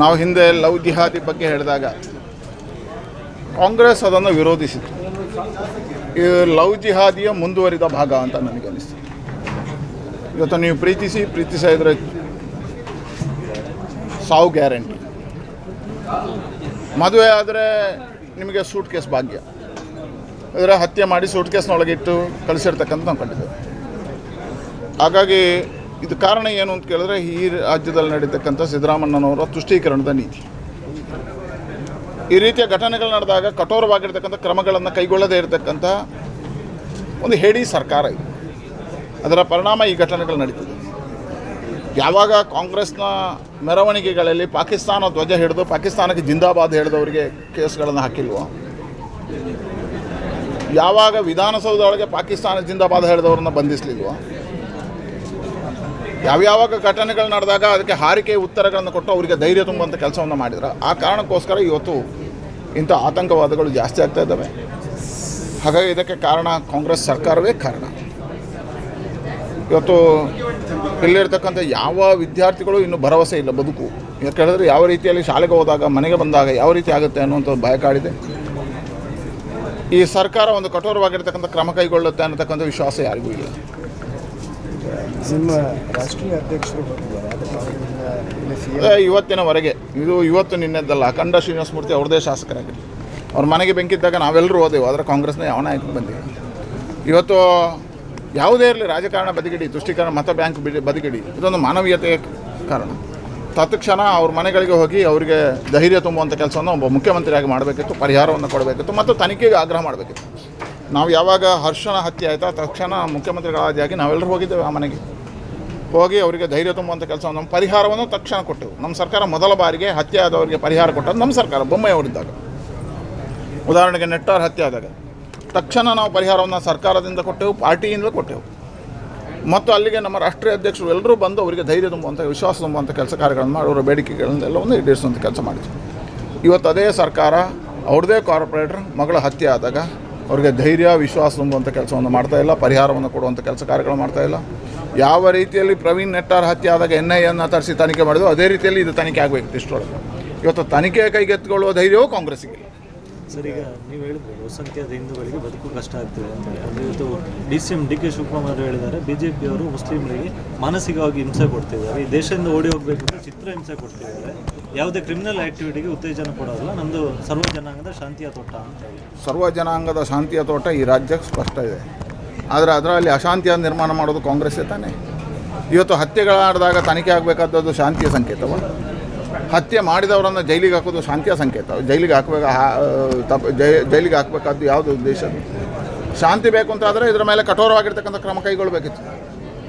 ನಾವು ಹಿಂದೆ ಲವ್ ಜಿಹಾದಿ ಬಗ್ಗೆ ಹೇಳಿದಾಗ ಕಾಂಗ್ರೆಸ್ ಅದನ್ನು ವಿರೋಧಿಸಿತು. ಈ ಲವ್ ಜಿಹಾದಿಯ ಮುಂದುವರಿದ ಭಾಗ ಅಂತ ನನಗೆ ಅನಿಸ್ತು. ಇವತ್ತು ನೀವು ಪ್ರೀತಿಸಿ ಪ್ರೀತಿಸಿದ್ರೆ ಸಾವು ಗ್ಯಾರಂಟಿ. ಮದುವೆ ಆದರೆ ನಿಮಗೆ ಸೂಟ್ ಕೇಸ್ ಭಾಗ್ಯ. ಅಂದರೆ ಹತ್ಯೆ ಮಾಡಿ ಸೂಟ್ ಕೇಸ್ನೊಳಗಿಟ್ಟು ಕಳಿಸಿರ್ತಕ್ಕಂಥ ನಾವು ಕಂಡಿದ್ದೇವೆ. ಹಾಗಾಗಿ ಇದು ಕಾರಣ ಏನು ಅಂತ ಕೇಳಿದ್ರೆ ಈ ರಾಜ್ಯದಲ್ಲಿ ನಡೀತಕ್ಕಂಥ ಸಿದ್ದರಾಮಣ್ಣನವರ ತುಷ್ಟೀಕರಣದ ನೀತಿ. ಈ ರೀತಿಯ ಘಟನೆಗಳು ನಡೆದಾಗ ಕಠೋರವಾಗಿರ್ತಕ್ಕಂಥ ಕ್ರಮಗಳನ್ನು ಕೈಗೊಳ್ಳದೇ ಇರತಕ್ಕಂಥ ಒಂದು ಹೇಡಿ ಸರ್ಕಾರ ಇದು. ಅದರ ಪರಿಣಾಮ ಈ ಘಟನೆಗಳು ನಡೀತದೆ. ಯಾವಾಗ ಕಾಂಗ್ರೆಸ್ನ ಮೆರವಣಿಗೆಗಳಲ್ಲಿ ಪಾಕಿಸ್ತಾನ ಧ್ವಜ ಹಿಡಿದು ಪಾಕಿಸ್ತಾನಕ್ಕೆ ಜಿಂದಾಬಾದ್ ಹೇಳಿದವರಿಗೆ ಕೇಸ್ಗಳನ್ನು ಹಾಕಿಲ್ವೋ? ಯಾವಾಗ ವಿಧಾನಸೌಧದೊಳಗೆ ಪಾಕಿಸ್ತಾನ ಜಿಂದಾಬಾದ್ ಹೇಳಿದವ್ರನ್ನ ಬಂಧಿಸಲಿಲ್ವೋ? ಯಾವ್ಯಾವಾಗ ಘಟನೆಗಳು ನಡೆದಾಗ ಅದಕ್ಕೆ ಹಾರಿಕೆ ಉತ್ತರಗಳನ್ನು ಕೊಟ್ಟು ಅವರಿಗೆ ಧೈರ್ಯ ತುಂಬುವಂಥ ಕೆಲಸವನ್ನು ಮಾಡಿದ್ರು. ಆ ಕಾರಣಕ್ಕೋಸ್ಕರ ಇವತ್ತು ಇಂಥ ಆತಂಕವಾದಗಳು ಜಾಸ್ತಿ ಆಗ್ತಾ ಇದ್ದಾವೆ. ಹಾಗಾಗಿ ಇದಕ್ಕೆ ಕಾರಣ ಕಾಂಗ್ರೆಸ್ ಸರ್ಕಾರವೇ ಕಾರಣ. ಇವತ್ತು ಇಲ್ಲಿರ್ತಕ್ಕಂಥ ಯಾವ ವಿದ್ಯಾರ್ಥಿಗಳು ಇನ್ನೂ ಭರವಸೆ ಇಲ್ಲ ಬದುಕು. ಯಾಕೆ ಹೇಳಿದ್ರೆ ಯಾವ ರೀತಿಯಲ್ಲಿ ಶಾಲೆಗೆ ಹೋದಾಗ, ಮನೆಗೆ ಬಂದಾಗ ಯಾವ ರೀತಿ ಆಗುತ್ತೆ ಅನ್ನುವಂಥದ್ದು ಭಯ ಕಾಡಿದೆ. ಈ ಸರ್ಕಾರ ಒಂದು ಕಠೋರವಾಗಿರ್ತಕ್ಕಂಥ ಕ್ರಮ ಕೈಗೊಳ್ಳುತ್ತೆ ಅನ್ನತಕ್ಕಂಥ ವಿಶ್ವಾಸ ಯಾರಿಗೂ ಇಲ್ಲ. ನಿಮ್ಮ ರಾಷ್ಟ್ರೀಯ ಅಧ್ಯಕ್ಷರು ಇವತ್ತಿನವರೆಗೆ, ಇದು ಇವತ್ತು ನಿನ್ನೆದ್ದಲ್ಲ, ಅಖಂಡ ಶ್ರೀನಿವಾಸ ಮೂರ್ತಿ ಅವ್ರದೇ ಶಾಸಕರಾಗಿ. ಅವ್ರ ಮನೆಗೆ ಬೆಂಕಿದ್ದಾಗ ನಾವೆಲ್ಲರೂ ಹೋದೆವು, ಆದರೆ ಕಾಂಗ್ರೆಸ್ನ ಯಾವ ನಾಯಕ ಬಂದಿವಿ ಇವತ್ತು ಯಾವುದೇ ಇರಲಿ, ರಾಜಕಾರಣ ಬದಿಗಿಡಿ, ತುಷ್ಟೀಕರಣ ಮತ ಬ್ಯಾಂಕ್ ಬದಿಗಿಡಿ, ಇದೊಂದು ಮಾನವೀಯತೆಯ ಕಾರಣ. ತತ್ಕ್ಷಣ ಅವ್ರ ಮನೆಗಳಿಗೆ ಹೋಗಿ ಅವರಿಗೆ ಧೈರ್ಯ ತುಂಬುವಂಥ ಕೆಲಸವನ್ನು ಒಬ್ಬ ಮುಖ್ಯಮಂತ್ರಿಯಾಗಿ ಮಾಡಬೇಕಿತ್ತು, ಪರಿಹಾರವನ್ನು ಕೊಡಬೇಕಿತ್ತು, ಮತ್ತು ತನಿಖೆಗೆ ಆಗ್ರಹ ಮಾಡಬೇಕಿತ್ತು. ನಾವು ಯಾವಾಗ ಹರ್ಷಣ ಹತ್ಯೆ ಆಯಿತಾ ತಕ್ಷಣ ಮುಖ್ಯಮಂತ್ರಿಗಳಾದಿಯಾಗಿ ನಾವೆಲ್ಲರೂ ಹೋಗಿದ್ದೇವೆ ಆ ಮನೆಗೆ. ಹೋಗಿ ಅವರಿಗೆ ಧೈರ್ಯ ತುಂಬುವಂಥ ಕೆಲಸವನ್ನು ಪರಿಹಾರವನ್ನು ತಕ್ಷಣ ಕೊಟ್ಟೆವು. ನಮ್ಮ ಸರ್ಕಾರ ಮೊದಲ ಬಾರಿಗೆ ಹತ್ಯೆ ಆದವರಿಗೆ ಪರಿಹಾರ ಕೊಟ್ಟದ್ದು ನಮ್ಮ ಸರ್ಕಾರ ಬೊಮ್ಮೆಯವರಿದ್ದಾಗ ಉದಾಹರಣೆಗೆ ನೆಟ್ಟಾರ್ ಹತ್ಯೆ ಆದಾಗ. ತಕ್ಷಣ ನಾವು ಪರಿಹಾರವನ್ನು ಸರ್ಕಾರದಿಂದ ಕೊಟ್ಟೆವು, ಪಾರ್ಟಿಯಿಂದ ಕೊಟ್ಟೆವು. ಮತ್ತು ಅಲ್ಲಿಗೆ ನಮ್ಮ ರಾಷ್ಟ್ರೀಯ ಅಧ್ಯಕ್ಷರು ಎಲ್ಲರೂ ಬಂದು ಅವರಿಗೆ ಧೈರ್ಯ ತುಂಬುವಂಥ ವಿಶ್ವಾಸ ತುಂಬುವಂಥ ಕೆಲಸ ಕಾರ್ಯಗಳನ್ನು ಮಾಡಿ, ಅವರ ಬೇಡಿಕೆಗಳನ್ನೆಲ್ಲವನ್ನು ಈಡೇರಿಸುವಂಥ ಕೆಲಸ ಮಾಡಿದ್ರು. ಇವತ್ತು ಅದೇ ಸರ್ಕಾರ ಅವ್ರದ್ದೇ ಕಾರ್ಪೊರೇಟರ್, ಮಗಳ ಹತ್ಯೆ ಆದಾಗ ಅವರಿಗೆ ಧೈರ್ಯ, ವಿಶ್ವಾಸ ತುಂಬುವಂಥ ಕೆಲಸವನ್ನು ಮಾಡ್ತಾ ಇಲ್ಲ, ಪರಿಹಾರವನ್ನು ಕೊಡುವಂಥ ಕೆಲಸ ಕಾರ್ಯಗಳು ಮಾಡ್ತಾ ಇಲ್ಲ. ಯಾವ ರೀತಿಯಲ್ಲಿ ಪ್ರವೀಣ್ ನೆಟ್ಟಾರ್ ಹತ್ಯೆ ಆದಾಗ ಎನ್ ಐ ಎನ್ನು ತರಿಸಿ ತನಿಖೆ ಮಾಡಿದ್ರು, ಅದೇ ರೀತಿಯಲ್ಲಿ ಇದು ತನಿಖೆ ಆಗಬೇಕು ಇಷ್ಟೊಳಗೆ ಇವತ್ತು ತನಿಖೆ ಕೈಗೆತ್ತಿಕೊಳ್ಳುವ ಧೈರ್ಯವೂ ಕಾಂಗ್ರೆಸ್ಗೆ ಸರ್, ಈಗ ನೀವು ಹೇಳಿದ್ರೆ ಬಹುಸಂಖ್ಯಾತ ಹಿಂದೂಗಳಿಗೆ ಬದುಕು ಕಷ್ಟ ಆಗ್ತಿದೆ ಅಂತ ಹೇಳಿ. ಅಂದರೆ ಇವತ್ತು D C M, D K Shivakumar ಹೇಳಿದ್ದಾರೆ, ಬಿ ಜೆ ಪಿಯವರು ಮುಸ್ಲಿಮರಿಗೆ ಮಾನಸಿಕವಾಗಿ ಹಿಂಸೆ ಕೊಡ್ತಿದ್ದಾರೆ. ಈ ದೇಶದಿಂದ ಓಡಿ ಹೋಗಬೇಕು ಅಂತ ಚಿತ್ರ ಹಿಂಸೆ ಕೊಡ್ತಿದ್ದಾರೆ. ಯಾವುದೇ ಕ್ರಿಮಿನಲ್ ಆ್ಯಕ್ಟಿವಿಟಿಗೆ ಉತ್ತೇಜನ ಕೊಡೋದಿಲ್ಲ. ನಮ್ಮದು ಸರ್ವ ಜನಾಂಗದ ಶಾಂತಿಯ ತೋಟ ಅಂತ ಹೇಳಿ. ಸರ್ವ ಜನಾಂಗದ ಶಾಂತಿಯ ತೋಟ ಈ ರಾಜ್ಯಕ್ಕೆ ಸ್ಪಷ್ಟ ಇದೆ. ಆದರೆ ಅದರಲ್ಲಿ ಅಶಾಂತಿಯ ನಿರ್ಮಾಣ ಮಾಡೋದು ಕಾಂಗ್ರೆಸ್ಸೇ ತಾನೇ? ಇವತ್ತು ಹತ್ಯೆಗಳಾಡಿದಾಗ ತನಿಖೆ ಆಗಬೇಕಾದದ್ದು ಶಾಂತಿಯ ಸಂಕೇತವ? ಹತ್ಯೆ ಮಾಡಿದವರನ್ನು ಜೈಲಿಗೆ ಹಾಕೋದು ಶಾಂತಿಯ ಸಂಕೇತ. ಜೈಲಿಗೆ ಹಾಕಬೇಕು ತಪ್ಪು ಜೈ, ಜೈಲಿಗೆ ಹಾಕಬೇಕಾದ್ದು ಯಾವುದು ಉದ್ದೇಶ? ಶಾಂತಿ ಬೇಕು ಅಂತ ಆದರೆ ಇದರ ಮೇಲೆ ಕಠೋರವಾಗಿರ್ತಕ್ಕಂಥ ಕ್ರಮ ಕೈಗೊಳ್ಳಬೇಕಿತ್ತು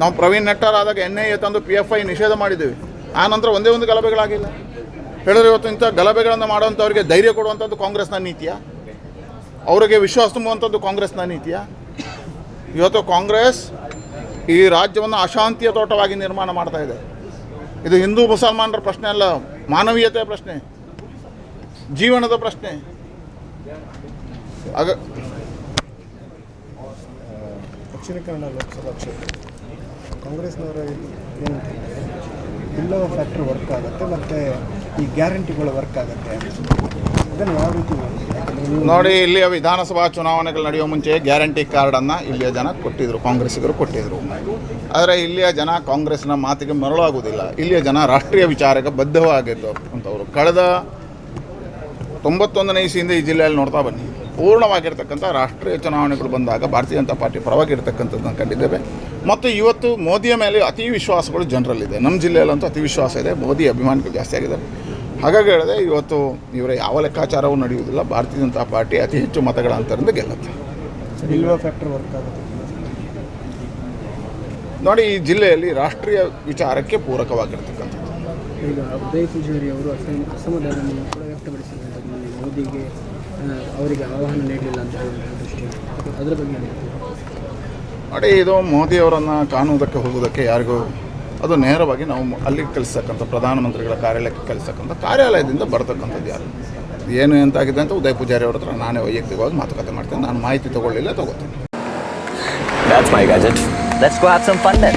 ನಾವು ಪ್ರವೀಣ್ ನೆಟ್ಟರ್ ಆದಾಗ ಎನ್ ಐ ಎ ತಂದು ಪಿ ಎಫ್ ಐ ನಿಷೇಧ ಮಾಡಿದ್ದೀವಿ. ಆ ನಂತರ ಒಂದೇ ಒಂದು ಗಲಭೆಗಳಾಗಿಲ್ಲ. ಹೇಳಿದ್ರೆ ಇವತ್ತು ಇಂಥ ಗಲಭೆಗಳನ್ನು ಮಾಡುವಂಥವ್ರಿಗೆ ಧೈರ್ಯ ಕೊಡುವಂಥದ್ದು ಕಾಂಗ್ರೆಸ್ನ ನೀತಿಯ? ಅವರಿಗೆ ವಿಶ್ವಾಸ ತುಂಬುವಂಥದ್ದು ಕಾಂಗ್ರೆಸ್ನ ನೀತಿಯ? ಇವತ್ತು ಕಾಂಗ್ರೆಸ್ ಈ ರಾಜ್ಯವನ್ನು ಅಶಾಂತಿಯ ತೋಟವಾಗಿ ನಿರ್ಮಾಣ ಮಾಡ್ತಾ ಇದೆ. ಇದು ಹಿಂದೂ ಮುಸಲ್ಮಾನರ ಪ್ರಶ್ನೆ ಅಲ್ಲ. ಮಾನವೀಯತೆಯ ಪ್ರಶ್ನೆ, ಜೀವನದ ಪ್ರಶ್ನೆ. ಆಗ ದಕ್ಷಿಣ ಕನ್ನಡ ಲೋಕಸಭಾ ಕ್ಷೇತ್ರ, ಕಾಂಗ್ರೆಸ್ನವರ ಏನು ಫ್ಯಾಕ್ಟ್ರಿ ವರ್ಕ್ ಆಗುತ್ತೆ, ಮತ್ತು ಈ ಗ್ಯಾರಂಟಿಗಳು ವರ್ಕ್ ಆಗುತ್ತೆ. ನೋಡಿ ಇಲ್ಲಿಯ ವಿಧಾನಸಭಾ ಚುನಾವಣೆಗಳು ನಡೆಯುವ ಮುಂಚೆ ಗ್ಯಾರಂಟಿ ಕಾರ್ಡನ್ನು ಇಲ್ಲಿಯ ಜನ ಕೊಟ್ಟಿದ್ದರು ಕಾಂಗ್ರೆಸ್ಸಿಗರು ಕೊಟ್ಟಿದ್ದರು ಆದರೆ ಇಲ್ಲಿಯ ಜನ ಕಾಂಗ್ರೆಸ್ನ ಮಾತಿಗೆ ಮರಳಾಗುವುದಿಲ್ಲ. ಇಲ್ಲಿಯ ಜನ ರಾಷ್ಟ್ರೀಯ ವಿಚಾರಕ್ಕೆ ಬದ್ಧವಾಗಿರ್ತಕ್ಕಂಥವ್ರು ಕಳೆದ ತೊಂಬತ್ತೊಂದನೇ ಇಸಿಯಿಂದ ಈ ಜಿಲ್ಲೆಯಲ್ಲಿ ನೋಡ್ತಾ ಬನ್ನಿ. ಪೂರ್ಣವಾಗಿರ್ತಕ್ಕಂಥ ರಾಷ್ಟ್ರೀಯ ಚುನಾವಣೆಗಳು ಬಂದಾಗ ಭಾರತೀಯ ಜನತಾ ಪಾರ್ಟಿ ಪರವಾಗಿರ್ತಕ್ಕಂಥದ್ದನ್ನು ಕಂಡಿದ್ದೇವೆ. ಮತ್ತು ಇವತ್ತು ಮೋದಿಯ ಮೇಲೆ ಅತಿ ವಿಶ್ವಾಸಗಳು ಜನರಲ್ಲಿದೆ. ನಮ್ಮ ಜಿಲ್ಲೆಯಲ್ಲಂತೂ ಅತಿ ವಿಶ್ವಾಸ ಇದೆ. ಮೋದಿ ಅಭಿಮಾನಿಗಳು ಜಾಸ್ತಿ ಆಗಿದ್ದಾರೆ. ಹಾಗಾಗಿ ಹೇಳಿದೆ ಇವತ್ತು ಇವರ ಯಾವ ಲೆಕ್ಕಾಚಾರವೂ ನಡೆಯುವುದಿಲ್ಲ. ಭಾರತೀಯ ಜನತಾ ಪಾರ್ಟಿ ಅತಿ ಹೆಚ್ಚು ಮತಗಳ ಅಂತರಿಂದ ಗೆಲ್ಲುತ್ತೆ. ಬಿಲ್ವ ಫ್ಯಾಕ್ಟ್ರಿ ವರ್ಕ್ ಆಗುತ್ತೆ? ನೋಡಿ ಈ ಜಿಲ್ಲೆಯಲ್ಲಿ ರಾಷ್ಟ್ರೀಯ ವಿಚಾರಕ್ಕೆ ಪೂರಕವಾಗಿರ್ತಕ್ಕಂಥದ್ದು. ಈಗ ಉದಯ್ ಪೂಜಾರಿ ಅವರು ಅಸಮಾಧಾನವನ್ನು ಕೂಡ ಮೋದಿಗೆ ಅವರಿಗೆ ಆಹ್ವಾನ ನೀಡಲಿಲ್ಲ ಅಂತ ದೃಷ್ಟಿ. ಅದರ ಬಗ್ಗೆ? ನೋಡಿ ಇದು ಮೋದಿಯವರನ್ನು ಕಾಣುವುದಕ್ಕೆ ಹೋಗುವುದಕ್ಕೆ ಯಾರಿಗೂ ಅದು ನೇರವಾಗಿ ನಾವು ಅಲ್ಲಿಗೆ ಕಲಿಸ್ತಕ್ಕಂಥ ಪ್ರಧಾನಮಂತ್ರಿಗಳ ಕಾರ್ಯಾಲಯಕ್ಕೆ ಕಲಿಸ್ತಕ್ಕಂಥ ಕಾರ್ಯಾಲಯದಿಂದ ಬರ್ತಕ್ಕಂಥದ್ದು ಯಾರು ಏನು ಎಂತಾಗಿದೆ ಅಂತ ಉದಯ ಪೂಜಾರಿ ಅವ್ರ ಹತ್ರ ನಾನೇ ವೈಯಕ್ತಿಕವಾಗಿ ಮಾತುಕತೆ ಮಾಡ್ತೇನೆ ನಾನು ಮಾಹಿತಿ ತಗೊಳ್ಳಿಲ್ಲ, ತೊಗೋತೀನಿ That's my gadget. Let's go have some fun then.